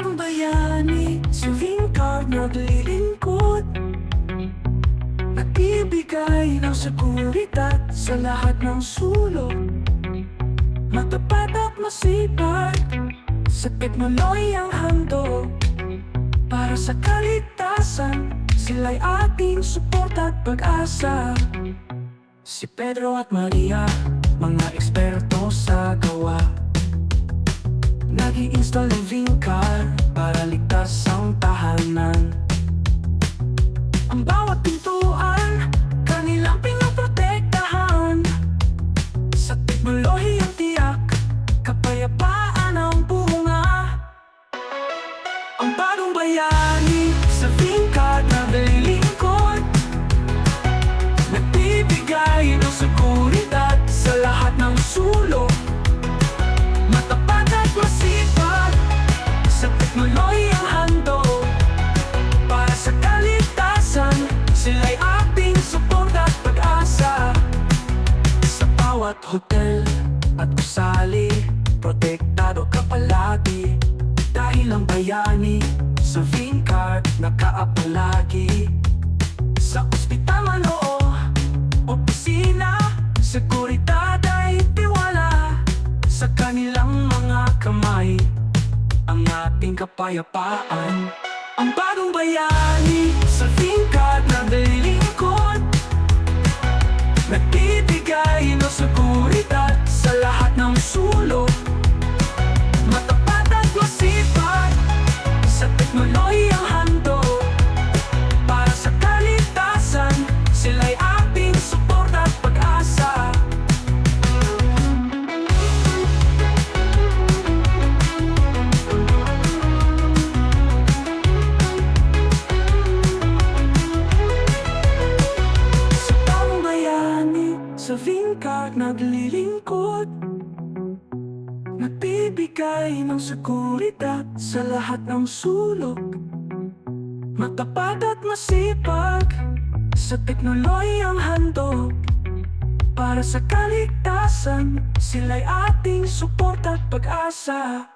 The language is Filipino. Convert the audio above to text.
bagong bayani Si Vincard naglilingkod. Nagbibigay ng seguridad sa lahat ng sulok. Matapat at masipag Sa teknolohiyang handog. Para sa kaligtasan Sila'y ating suporta at pag-asa. Si Pedro at Maria Mga eksperto sa gawa. Nag-i-install ng Vincar Para ligtas ang tahanan. Ang bawat pintuan Kanilang pinoprotektahan. Sa teknolohiyang tiyak Kapayapaan ang bunga. Ang bagong bayani Sa bawat hotel. At gusali Protektado ka palagi. Dahil ang bayani Sa Vincard nakaapalagi. Sa ospital man o opisina Seguridad ay tiwala. Sa kanilang mga kamay Ang ating kapayapaan. Ang bagong bayani sulok Matapat at masipag Sa teknolohiyang handog. Para sa kaligtasan Sila'y ating suporta at pag-asa. Sa taong bayani Sa Vincard naglilingkod Nagbibigay ng seguridad Sa lahat ng sulok. Matapat at masipag Sa teknolohiyang handog. Para sa kaligtasan Sila'y ating suporta at pag-asa